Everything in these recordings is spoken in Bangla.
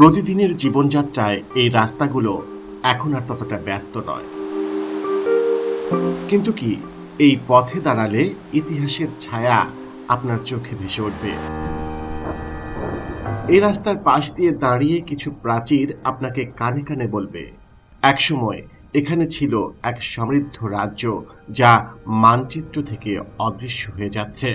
প্রতিদিনের জীবনযাত্রায় এই রাস্তাগুলো এখন আর ততটা ব্যস্ত নয়। কিন্তু কি, এই পথে দাঁড়ালে ইতিহাসের ছায়া আপনার চোখে ভেসে উঠবে। এই রাস্তার পাশ দিয়ে দাঁড়িয়ে কিছু প্রাচীর আপনাকে কানে কানে বলবে, একসময় এখানে ছিল এক সমৃদ্ধ রাজ্য যা মানচিত্র থেকে অদৃশ্য হয়ে যাচ্ছে।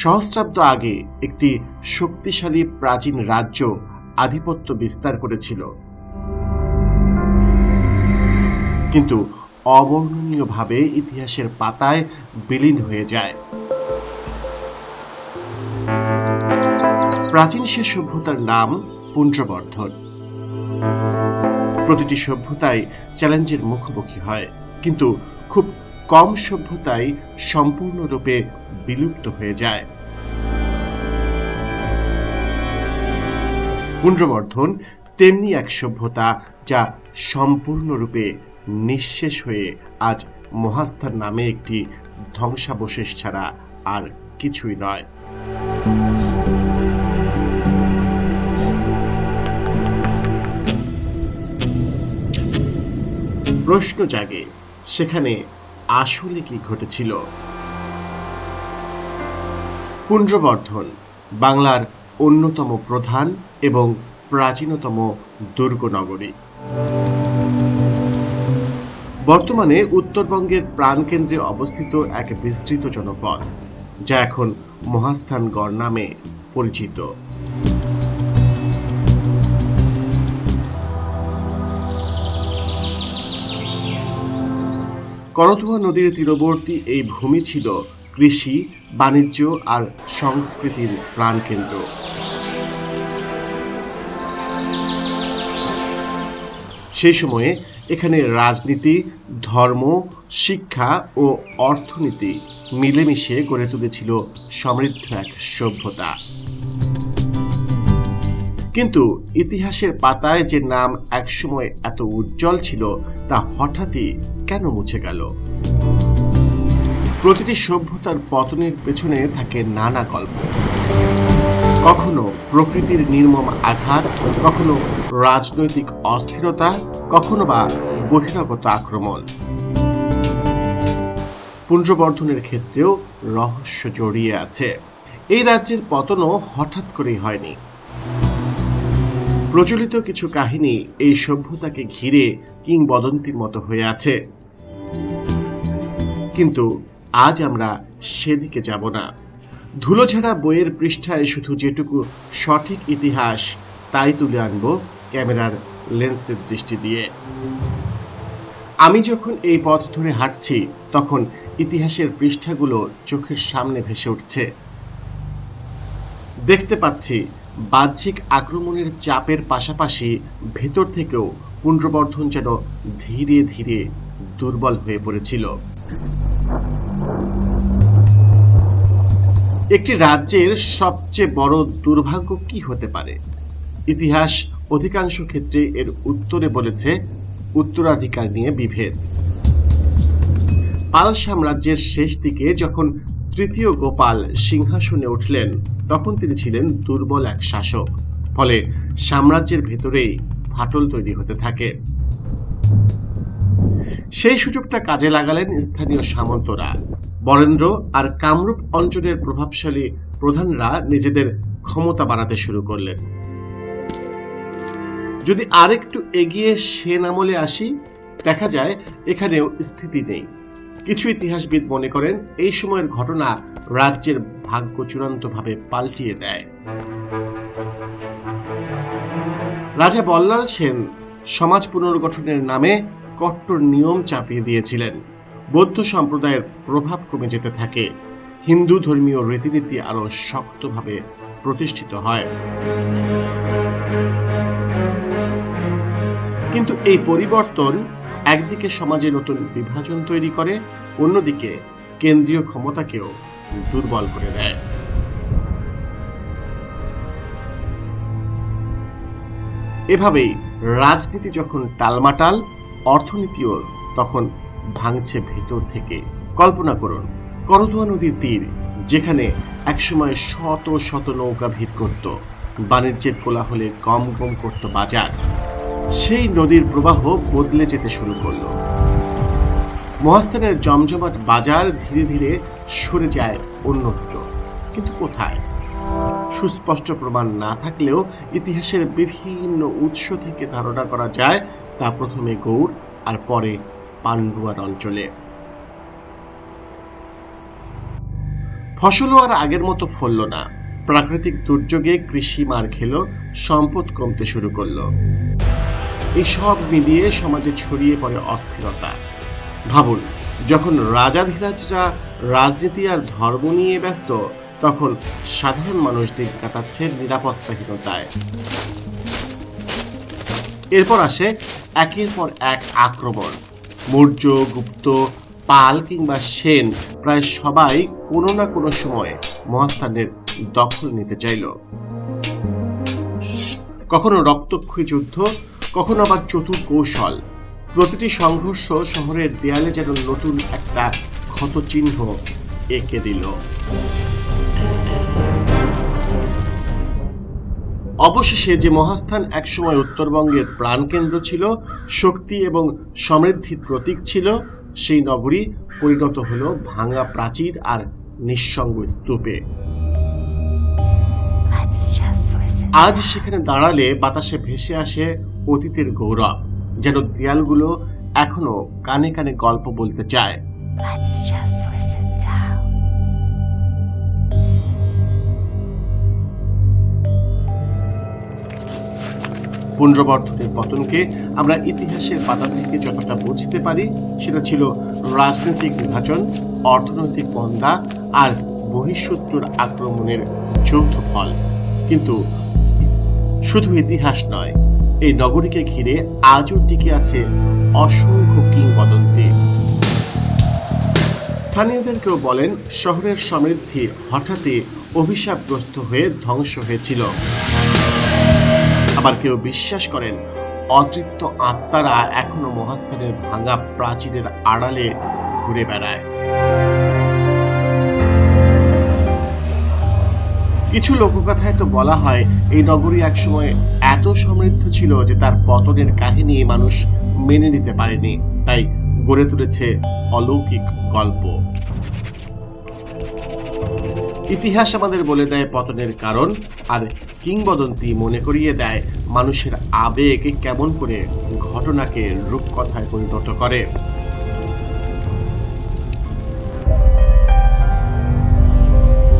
সহস্রাব্দ আগে একটি শক্তিশালী প্রাচীন রাজ্য আধিপত্য বিস্তার করেছিল। কিন্তু অবর্ণনীয়ভাবে ইতিহাসের পাতায় বিলীন হয়ে যায়। প্রাচীন সে সভ্যতার নাম পুঞ্জবর্ধন। প্রতিটি সভ্যতাই চ্যালেঞ্জের মুখোমুখি হয়, কিন্তু খুব কম সভ্যতাই সম্পূর্ণরূপে বিলুপ্ত হয়ে যায়। পুঞ্জবর্ধন তেমনি এক সভ্যতা যা সম্পূর্ণরূপে নিঃশেষ হয়ে আজ মহাস্থান নামে একটি ধ্বংসাবশেষ ছাড়া আর কিছুই নয়। প্রশ্ন জাগে, সেখানে আসলে কি ঘটেছিল? পুঞ্জবর্ধন, বাংলার অন্যতম প্রধান এবং প্রাচীনতম দুর্গ নগরী। বর্তমানে উত্তরবঙ্গের প্রাণকেন্দ্রে অবস্থিত এক বিস্তৃত জনপদ, যা এখন মহাস্থানগড় নামে পরিচিত। করতোয়া নদীর তীরবর্তী এই ভূমি ছিল কৃষি, বাণিজ্য আর সংস্কৃতির প্রাণকেন্দ্র। সেই সময়ে এখানে রাজনীতি, ধর্ম, শিক্ষা ও অর্থনীতি মিলেমিশে গড়ে তুলেছিল সমৃদ্ধ এক সভ্যতা। কিন্তু ইতিহাসের পাতায় যে নাম একসময় এত উজ্জ্বল ছিল তা হঠাৎই কেন মুছে গেল? প্রতিটি সভ্যতার পতনের পেছনে থাকে নানা গল্প। কখনো প্রকৃতির নির্মম আঘাত, কখনো রাজনৈতিক অস্থিরতা, কখনো বা বহিরাগত আক্রমণ। পুঞ্জবর্ধনের ক্ষেত্রেও রহস্য জড়িয়ে আছে। এই রাজ্যের পতনও হঠাৎ করেই হয়নি। প্রচলিত কিছু কাহিনী এই সভ্যতাকে ঘিরে কিংবদন্তির মতো হয়ে আছে। কিন্তু আজ আমরা সেদিকে যাব না। ধুলোঝাড়া বইয়ের পৃষ্ঠায় শুধু যেটুকু সঠিক ইতিহাস, তাই তুলে আনব ক্যামেরার লেন্সের দৃষ্টি দিয়ে। আমি যখন এই পথ ধরে হাঁটছি, তখন ইতিহাসের পৃষ্ঠাগুলো চোখের সামনে ভেসে উঠছে। দেখতে পাচ্ছি বাহ্যিক আক্রমণের চাপের পাশাপাশি ভেতর থেকেও পুণ্ড্রবর্ধন যেন ধীরে ধীরে দুর্বল হয়ে পড়েছিল। একটি রাজ্যের সবচেয়ে বড় দুর্ভাগ্য কি হতে পারে? ইতিহাস অধিকাংশ ক্ষেত্রে এর উত্তরে বলেছে, উত্তরাধিকার নিয়ে বিভেদ। পাল সাম্রাজ্যের শেষ দিকে যখন তৃতীয় গোপাল সিংহাসনে উঠলেন, তখন তিনি ছিলেন দুর্বল এক শাসক। ফলে সাম্রাজ্যের ভেতরেই ফাটল তৈরি হতে থাকে। সেই সুযোগটা কাজে লাগালেন স্থানীয় সামন্তরা। বরেন্দ্র আর কামরূপ অঞ্চলের প্রভাবশালী প্রধানরা নিজেদের ক্ষমতা বাড়াতে শুরু করলেন। যদি আরেকটু এগিয়ে সেন আমলে আসি, দেখা যায় এখানেও স্থিতি নেই। কিছু ইতিহাসবিদ মনে করেন, এই সময়ের ঘটনা রাজ্যের ভাগ্য চূড়ান্তভাবে পাল্টিয়ে দেয়। রাজা বল্লাল সেন সমাজ পুনর্গঠনের নামে কট্টর নিয়ম চাপিয়ে দিয়েছিলেন। বৌদ্ধ সম্প্রদায়ের প্রভাব কমে যেতে থাকে। হিন্দু ধর্মীয় রীতিনীতি আরও শক্তভাবে প্রতিষ্ঠিত হয়। কিন্তু এই পরিবর্তন একদিকে সমাজে নতুন বিভাজন তৈরি করে, অন্যদিকে কেন্দ্রীয় ক্ষমতাকেও দুর্বল করে দেয়। এভাবেই রাজনীতি যখন টালমাটাল, অর্থনীতিও তখন ভাঙছে ভেতর থেকে। কল্পনা করুন করতোয়া নদীর তীর, যেখানে একসময় শত শত নৌকা ভিড় করত। বাণিজ্যের কোলাহলে গম গম করত বাজার। সেই নদীর প্রবাহ বদলে যেতে শুরু করল। মহাস্থানের জমজমাট বাজার ধীরে ধীরে সরে যায় অন্যত্র কিন্তু কোথায়? সুস্পষ্ট প্রমাণ না থাকলেও ইতিহাসের বিভিন্ন উৎস থেকে ধারণা করা যায়, তা প্রথমে গৌড় আর পরে পান্ডুয়ার অঞ্চলে। ফসলও আর আগের মতো ফলল না। প্রাকৃতিক দুর্যোগে কৃষি মার খেল, সম্পদ কমতে শুরু করল। এই সব মিলিয়ে সমাজে ছড়িয়ে পড়ে অস্থিরতা। ভাবুন, যখন রাজাধিরাজরা রাজনীতি আর ধর্ম নিয়ে ব্যস্ত, তখন সাধারণ মানুষ দিন কাটাচ্ছে নিরাপত্তাহীনতায়। এরপর আসে একের পর এক আক্রমণ। মৌর্য, গুপ্ত, পাল কিংবা সেন প্রায় সবাই কোনো না কোনো সময়ে মহাস্থানের দখল নিতে চাইল। কখনো রক্তক্ষয়ী যুদ্ধ, কখনো আবার চতুর কৌশল। প্রতিটি সংঘর্ষ শহরের দেয়ালে যেন নতুন একটা ক্ষত চিহ্ন এঁকে দিল। অবশেষে যে মহাস্থান একসময় উত্তরবঙ্গের প্রাণকেন্দ্র ছিল শক্তি এবং সমৃদ্ধির প্রতীক ছিল সেই নগরী পরিণত হলো ভাঙা প্রাচীর আর নিঃসঙ্গ স্তূপে. আজ সেখানে দাঁড়ালে বাতাসে ভেসে আসে অতীতের গৌরব যেন দেয়ালগুলো এখনও কানে কানে গল্প বলতে চায়। পুনর্বর্ধনের পতনকে আমরা ইতিহাসের পাতা থেকে যতটা বুঝতে পারি, সেটা ছিল রাজনৈতিক বিভাজন, অর্থনৈতিক মন্দা আর বহিঃশত্রুর আক্রমণের যৌথ ফল কিন্তু শুধু ইতিহাস নয়, এই নগরীকে ঘিরে আজও টিকে আছে অসংখ্য কিংবদন্তি। স্থানীয়দের কেউ বলেন, শহরের সমৃদ্ধি হঠাৎই অভিশাপগ্রস্ত হয়ে ধ্বংস হয়েছিল। আবার কেউ বিশ্বাস করেন, অতৃপ্ত আত্মারা এখনও মহাস্থানের ভাঙা প্রাচীরের আড়ালে ঘুরে বেড়ায়। কিছু লোককথায় তো বলা হয়, এই নগরী একসময় এত সমৃদ্ধ ছিল যে তার পতনের কাহিনী মানুষ মেনে নিতে পারেনি, তাই গড়ে তুলেছে অলৌকিক গল্প। ইতিহাস আমাদের বলে দেয় পতনের কারণ, আর কিংবদন্তি মনে করিয়ে দেয়, মানুষের আবেগ কেমন করে ঘটনাকে রূপকথায় পরিণত করে।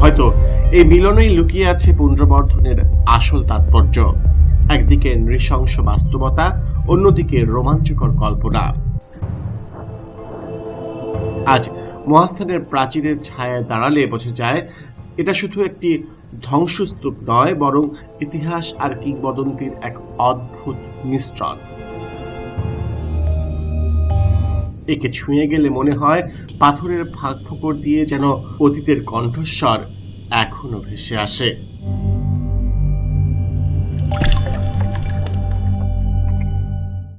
হয়তো এই মিলনেই লুকিয়ে আছে পুনর্বর্ধনের আসল তাৎপর্য। একদিকে নৃশংস বাস্তবতা, অন্যদিকে রোমাঞ্চকর কল্পনা। আজ মহাস্থানের প্রাচীরের ছায়ায় দাঁড়ালে বোঝা যায়, এটা শুধু একটি ধ্বংসস্তূপ নয়, বরং ইতিহাস আর কিংবদন্তির এক অদ্ভুত মিশ্রণ। একে ছুঁয়ে গেলে মনে হয় পাথরের ফাঁক ফোকর দিয়ে যেন অতীতের কণ্ঠস্বর এখনও ভেসে আসে।